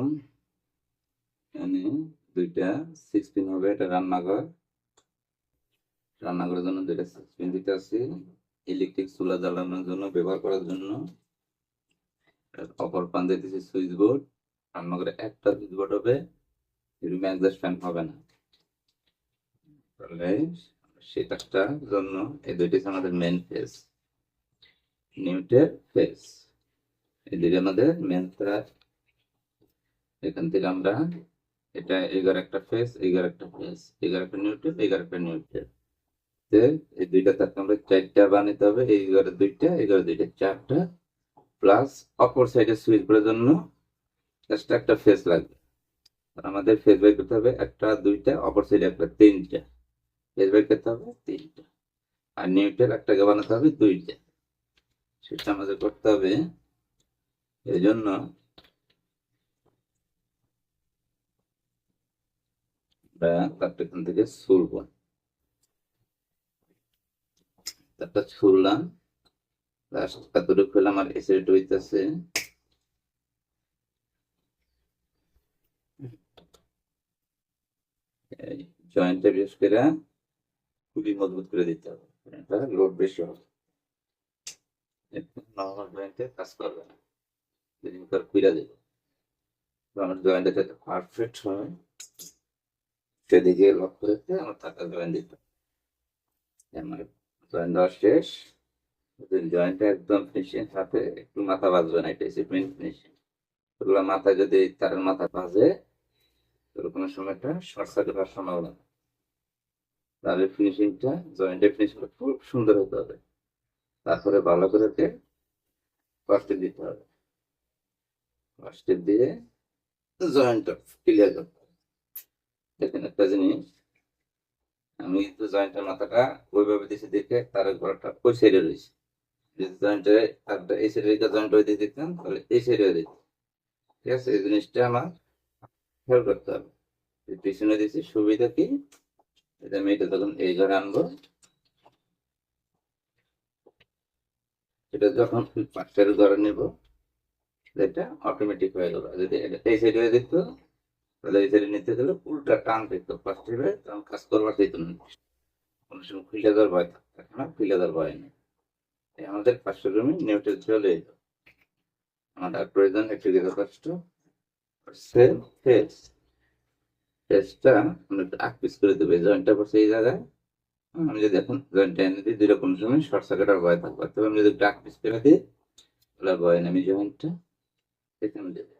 আসসালামু এখানে দুইটা সিক্স পিন হবে, এটা রান্নাঘর। রান্নাঘরের জন্য দুইটা সিক্স পিন দিতে আছে। ইলেকট্রিক চুলা জ্বালানোর জন্য, ব্যবহার করার জন্য। অপর প্রান্তে দিতেছে সুইচ বোর্ড রান্নাঘরে একটা সুইচ বোর্ড হবে রুমে একজাস্ট ফ্যান হবে না। তাহলে সেই কাজটার জন্য এই দুইটি আমাদের মেন ফেস নিউটের ফেস এই দুইটা আমাদের মেন এখান থেকে আমরা এটা এগারো একটা ফেস, এগারো একটা ফেস, এগারো একটা নিউট্রেল, এগারো একটা নিউট্রেল। এই দুইটা তাকে আমরা চারটা বানাতে হবে এগারো দুইটা এগারো দুইটা চারটা প্লাস অপর সাইডে সুইচ করার জন্য এক্সট্রা একটা ফেস লাগবে। আমাদের ফেস বের করতে হবে একটা, দুইটা অপর সাইডে একটা, তিনটা। ফেস বের করতে হবে তিনটা। আর নিউট্রেল একটাকে বানাতে হবে দুইটা। সেটা আমাদের করতে হবে। এই জন্য আমরা তারটা এখান থেকে ছুলব তারটা ছুললাম লাস্ট কতটুকু পেলাম, আর এসিড হইতেছে। জয়েন্টটা বিশেষ করে খুবই মজবুত করে দিতে হবে। লোড বেশি হবে। নর্মাল জয়েন্টে কাজ করবে না। কুইরা দেবে আমার জয়েন্টটা যাতে পারফেক্ট হয়। সেদিকে লক্ষ্য রেখে আমার টাকা জয়েন দিতে আমার জয়েন দেওয়া শেষ। জয়েন্টটা একদম ফিনিশিং সাথে একটু মাথা বাজবে না, এটা সিটমেন্ট ফিনিশিং ওগুলো মাথায় যদি তারের মাথা বাজে, তাহলে কোনো সময় শর্ট সার্কিট হওয়ার সম্ভাবনা তাহলে ফিনিশিংটা জয়েন্টের ফিনিশিংটা খুব সুন্দর হতে হবে। তারপরে ভালো করে কষ্টে দিতে হবে। কষ্টে দিয়ে জয়েন্টটা ক্লিয়ার করতে দেখেন একটা জিনিস, আমি তো জয়েন্টের মাথাটা ওইভাবে দিয়েছি দেখে তার গলাটা ওই সাইডে রয়েছে। যদি জয়েন্টে তারটা এই সাইডে জয়েন্ট ওই দিয়ে দিতাম তাহলে এই সাইডে দিত ঠিক আছে, এই জিনিসটা আমার খেয়াল করতে হবে। পিছনে দিয়েছি সুবিধা কি? এটা আমি এটা তখন এই ঘরে আনব, এটা যখন পাশের ঘরে নেব, এটা অটোমেটিক হয়ে গেল। যদি এটা এই সাইডে হয়ে দিত তাহলে এই নিতে গেলে উল্টা টান পেত ফার্স্টে তখন কাজ করবার চাইতো না কোনো সময় খুলে দেওয়ার ভয় থাকতো আর খুলে দেওয়ার ভয় নেই। এই আমাদের পাশের রুমে নিউট্রেল চলে এলো। আমার আর প্রয়োজন একটু গেলে কষ্ট। Same face. ফেসটা আমরা করে দেবো জয়েন্টটা পড়ছে এই জায়গায়। আমি যদি এখন জয়েন্টটা এনে দিই দুই রকম সময় শর্ট সার্কিট আর ভয় থাকবে। তবে আমি যদি আগ পিস করে দিই, তাহলে ভয় নেই, আমি জয়েন্টটা এখানে দেবো।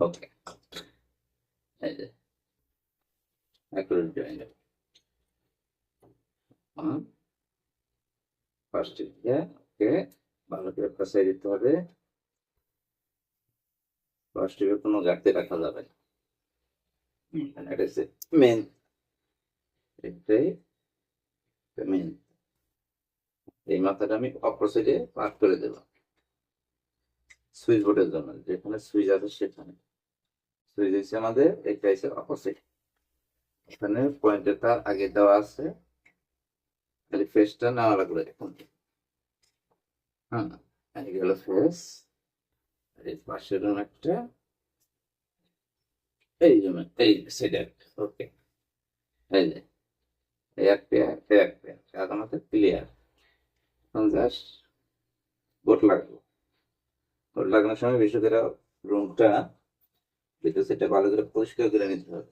ওকে এই যে অ্যাকুরেট জয়েন্ট ফার্স্ট দিয়ে ওকে ভালো করে ফসাই দিতে হবে। ফার্স্ট কোনো ঘাটতি রাখা যাবে না। এটা হচ্ছে মেন এটাই মেন এই মাথাটা আমি অপসাইডে পার করে দেবো সুইচ বোর্ডের জন্য যেখানে সুইচ আছে সেখানে। সুইচ হচ্ছে আমাদের এটা হচ্ছে অপোজিট এখানে পয়েন্টের তার আগে দেওয়া আছে। খালি ফেসটা নেওয়া লাগল এখন হ্যাঁ গেল ফেস এই পাশের একটা, এই রুম এই সেটা ওকে এই যে এক পেয়ার এক পেয়ার আমাদের ক্লিয়ার এখন জাস্ট বোট লাগবে। বোট লাগানোর সময় বিশেষ করে রুমটা কিন্তু সেটা ভালো করে পরিষ্কার করে নিতে হবে।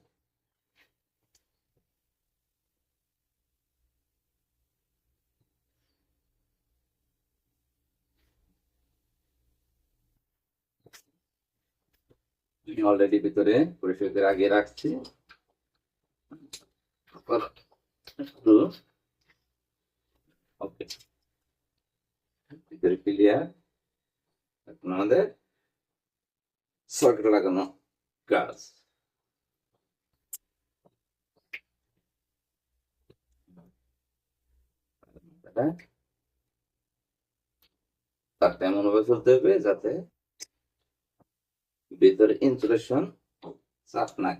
অলরেডি ভিতরে পরিষ্কার করে আগে রাখছি। ওকে ভিতরে ক্লিয়ার এখন আমাদের সকেট লাগানো। কাজ তারটা এমন ভাবে চলতে হবে যাতে ভিতরে ইনসুলেশন চাপ না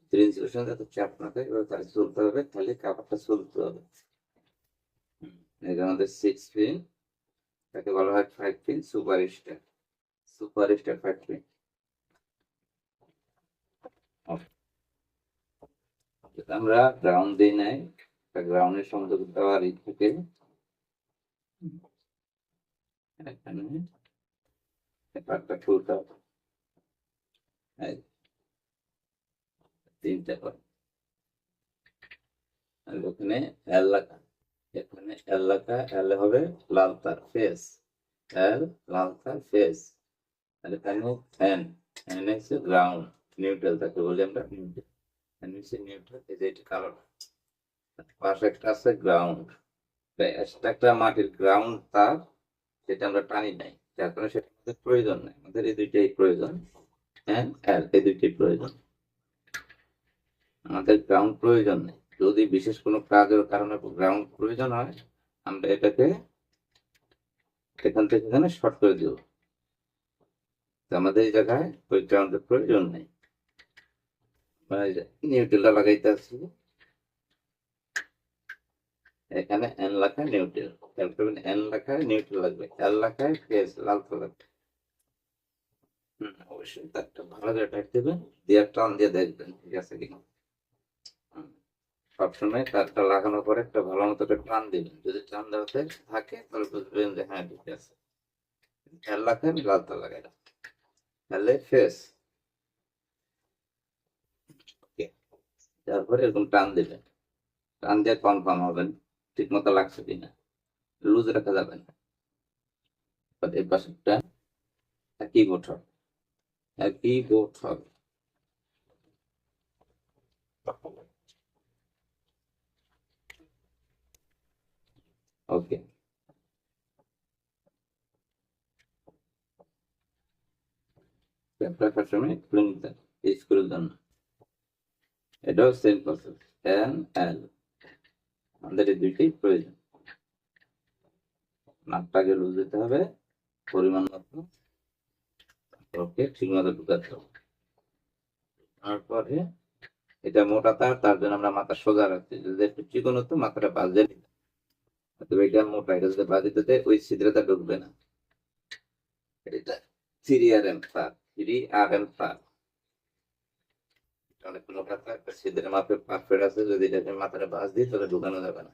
ভিতরে ইনসুলেশন যাতে চাপ না থাকে এবার তাহলে চলতে হবে, তাহলে কাপড়টা চলতে হবে। এই আমাদের সিক্স পিন তাকে বলা হয় five pin super star super star five pin আমরা গ্রাউন্ড দিই নাই গ্রাউন্ডের সংযোগ দেওয়ার ই থেকে এখানে একটা আর ওখানে এখানে হবে লাল তার ফেস এল লাল তার ফেস আর এখানে এন হচ্ছে গ্রাউন্ড নিউট্রাল তাকে বলি আমরা হচ্ছে নিউট্রাল এই যে এটা কালার পাশে একটা আছে গ্রাউন্ড একটা মাটির গ্রাউন্ড তার, যেটা আমরা টানি নাই। যার কারণে সেটা আমাদের প্রয়োজন নাই। আমাদের এই দুইটাই প্রয়োজন। এন এল এই দুইটাই প্রয়োজন। আমাদের গ্রাউন্ড প্রয়োজন নেই। যদি বিশেষ কোনো কাজের কারণে গ্রাউন্ড প্রয়োজন হয়, আমরা এটাকে এখান থেকে এখানে শর্ট করে দিব। আমাদের এই জায়গায় ওই গ্রাউন্ডের প্রয়োজন নেই। নিউট্রেলটা লাগাইতে আসছি এখানে এন লেখা নিউট্রেল করবেন এন লেখায় নিউট্রেল লাগবে। এল লেখায় ফেস লাল লাগবে অবশ্যই তারটা ভালো করে টাইট দিয়ে টান দিয়ে দেখবেন ঠিক আছে কিনা। সবসময় তারটা লাগানোর পরে একটা ভালো মতো একটা টান দিবেন। যদি টান দেওয়াতে থাকে তাহলে বুঝবেন যে হ্যাঁ ঠিক আছে। এল লেখায় আমি লাল তার লাগাই তাহলে ফেস তারপরে এরকম টান দিবেন। টান দিয়ে কনফার্ম হবেন ঠিক মতো লাগছে কিনা। লুজ রাখা যাবে না। এই পাশেরটা একই বোট হবে। একই বোট হবে। ওকে সময় খুলে নিতে এই স্ক্রুর জন্য এটাও সেম প্রসেস, এন, এল। আমাদের এই দুইটাই প্রয়োজন। নাকটাকে লুজ দিতে হবে, পরিমাণ মতো ওকে ঠিক মতো ঢুকাতে হবে। তারপরে এটা মোটা তার তার জন্য আমরা মাথা সোজা রাখছি। যদি একটু চিকন হতো, মাথাটা বাজে নিত তবে এটা মোটা, এটা যদি বাজে দিতে ওই ছিদ্রটা ঢুকবে না। এটা থ্রি আর এম তার থ্রি আর এম তার। ছিদ্রের মাপে পারফেক্ট আছে, যদি এটাকে দিই তাহলে ঢুকানো যাবে না।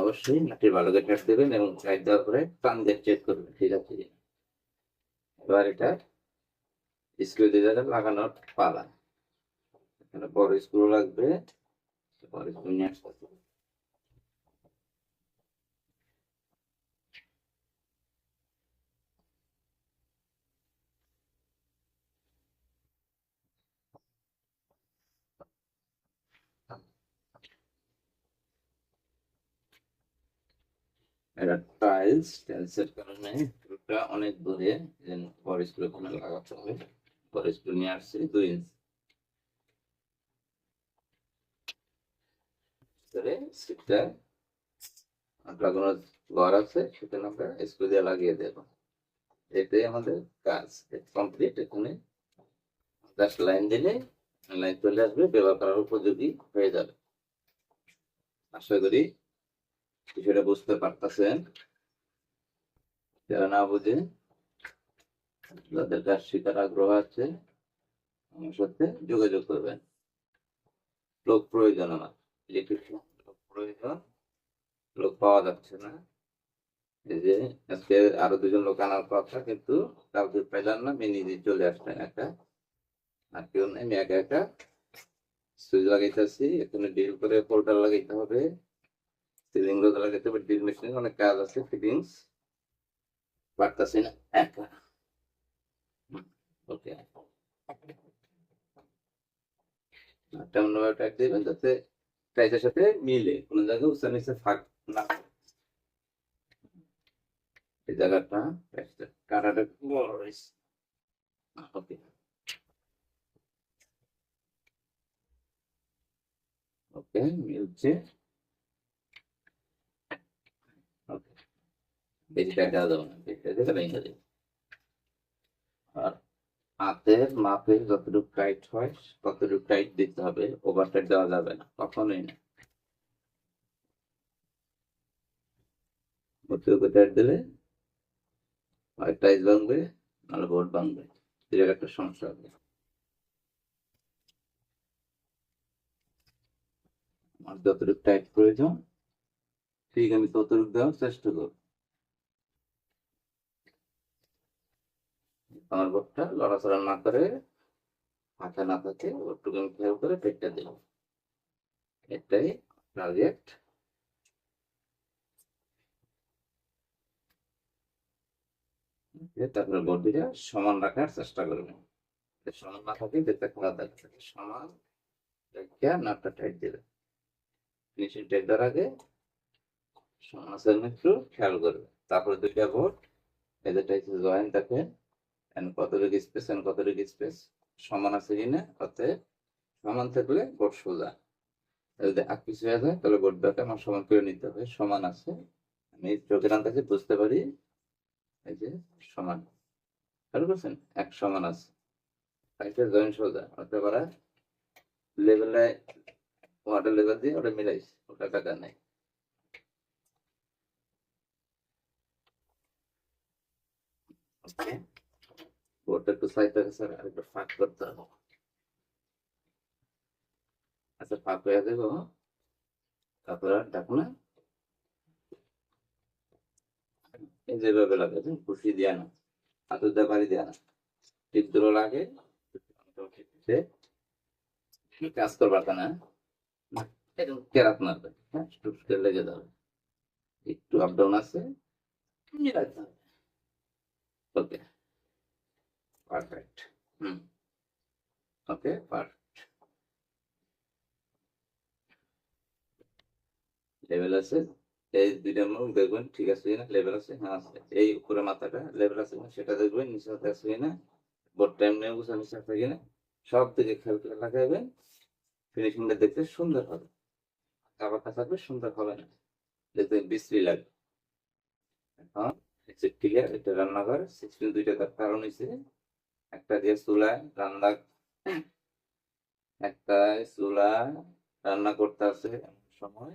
অবশ্যই মাটির ভালো করে টাইট দেবেন এবং টাইট দেওয়ার পরে টান দিয়ে চেক করবেন, ঠিক আছে এবার এটা স্ক্রু দিয়ে লাগানোর পালা। এখানে বড় স্ক্রু লাগবে, বড় স্ক্রু নিয়ে আসতে এটা টাইলস টাইলসের কারণে অনেক দূরে বড় স্ক্রু লাগাতে হবে। স্ক্রু নিয়ে আসছে, দুই ইঞ্চি ঘর আছে, সেখানে আমরা লাগিয়ে আমাদের কমপ্লিট এখানে লাইন দিলে লাইন চলে আসবে করার উপযোগী হয়ে যাবে। আশা করি কিছুটা বুঝতে পারতেছেন। যারা না বুঝে যাদের কাজ শেখার আগ্রহ আছে, আমার সাথে যোগাযোগ করবেন। লোক প্রয়োজন আমার ইলেকট্রিশিয়ান লোক প্রয়োজন, লোক পাওয়া যাচ্ছে না। এই যে, আজকে আরও দুজন লোক আনার কথা, কিন্তু কাউকে পেলাম না, আমি নিজে চলে আসলেন একা। আর কেউ নেই, আমি একা একা। সুইচ লাগাইতেছি, এখানে ডিল করে ফোল্ডার লাগাইতে হবে। সিলিং রোদ লাগাইতে হবে ড্রিল মেশিনে অনেক কাজ আছে ফিটিংস পারতাছি না একা ওকে তেমন ভাবে ট্যাগ দিবেন যাতে প্রাইসের সাথে মিলে কোনো জায়গায় উচ্চ নিচে ফাঁক না এই জায়গাটা কাটাটা বড় রয়েছে ওকে ওকে মিলছে ওকে বেশি টাইট দেওয়া যাবে না বেশি টাইট আর হাতের মাপে যতটুকু টাইট হয় ততটুকু টাইট দিতে হবে ওভার টাইট দেওয়া যাবে না কখনোই না অতিরিক্ত টাইট দিলে হয় টাইট ভাঙবে নাহলে বোর্ড ভাঙবে এর একটা সমস্যা হবে আমার যতটুকু টাইট প্রয়োজন ঠিক আমি ততটুকু দেওয়ার চেষ্টা করব আমার বোর্ডটা লড়াচড়া না করে ফাঁকা না থাকে ওটুকু আমি খেয়াল করে পেটটা দেব এটাই টার্গেট তারপরে বডিটা সমান রাখার চেষ্টা করবেন। সমান না থাকে দেখতে দেখা থাকে সমান রেখে নাটটা টাইট দেবে ফিনিশিং টাইট দেওয়ার আগে সমান একটু খেয়াল করবে তারপরে দুইটা বোর্ড হচ্ছে জয়েন্ট দেখেন। এন্ড কতটুকু স্পেস এন্ড কতটুকু স্পেস সমান আছে কিনা অতএব সমান থাকলে বোর্ড সোজা। যদি আগ পিছু হয়ে যায়, তাহলে বোর্ডটাকে আমার সমান করে নিতে হবে। সমান আছে। আমি চোখের আন্দাজে বুঝতে পারি। এই যে সমান। খেয়াল করছেন? এক সমান আছে। একটা জয়েন্ট সোজা। হতে পারে লেভেলে ওয়াটার লেভেল দিয়ে ওটা মিলাইছে ওটা টাকা নাই। ওকে বোর্ডটা একটু সাইড থেকে স্যার আরেকটু ফাঁক করতে হবে আচ্ছা ফাঁক হয়ে দেবো তারপরে দেখো না এই যেভাবে লাগে খুশি দিয়া না হাতের বাড়ি দেয়া না তীব্র লাগে কাজ করবার না এরকম কেরাত মারবে হ্যাঁ টুক করে লেগে যাবে একটু আপ ডাউন আছে okay perfect hmm okay perfect level আছে? এই দুইটা মুখ দেখবেন ঠিক আছে কিনা? লেভেল আছে? হ্যাঁ আছে। এই উপরে মাথাটা লেভেল আছে সেটা দেখবেন নিচে হাতে আছে কিনা? বোর্ড টাইম নিয়ে বুঝা নিচে আছে কিনা? সব দিকে খেয়াল করে লাগাইবেন। ফিনিশিংটা দেখতে সুন্দর হবে। কাবাকা থাকবে সুন্দর হবে না। দেখতে বিশ্রী লাগবে। এখন ক্লিয়ার এটা রান্নাঘর সিক্সটিন দুইটা তার কারণ হয়েছে একটা দিয়ে চুলায় রান্না একটা চুলা রান্না করতে আছে এমন সময়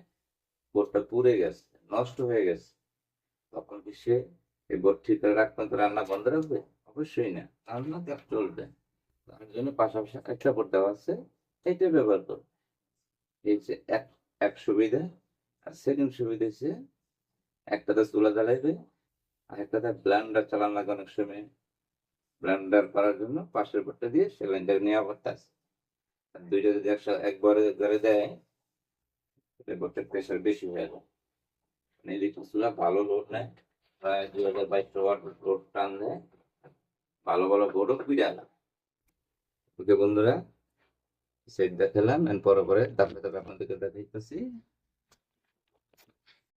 বোর্ডটা পুড়ে গেছে নষ্ট হয়ে গেছে। তখন কি সে এই বোর্ড ঠিক করে রাখবেন তো রান্না বন্ধ রাখবে? অবশ্যই না রান্না কাজ চলবে। তার জন্য পাশাপাশি একটা বোর্ড দেওয়া আছে এইটা ব্যবহার করবে এই যে এক এক সুবিধা আর সেকেন্ড সুবিধা হচ্ছে একটাতে চুলা জ্বালাইবে আর একটাতে ব্লান্ডার চালান লাগে অনেক সময়। ব্লান্ডার করার জন্য পাশের বোর্ডটা দিয়ে সেলাইনটা নেওয়া করতে আর দুইটা যদি একসাথে একবারে ধরে দেয় বোর্ডের প্রেশার বেশি হয়ে যায় মানে ইলেকট্রিক চুলা ভালো লোড নেয়, প্রায় দুই হাজার ওয়াট লোড টান দেয় ভালো ভালো বোর্ডও পিড়া ওকে বন্ধুরা সেট দেখালাম পরে পরে তারপরে তারপরে আপনাদেরকে দেখাইতেছি।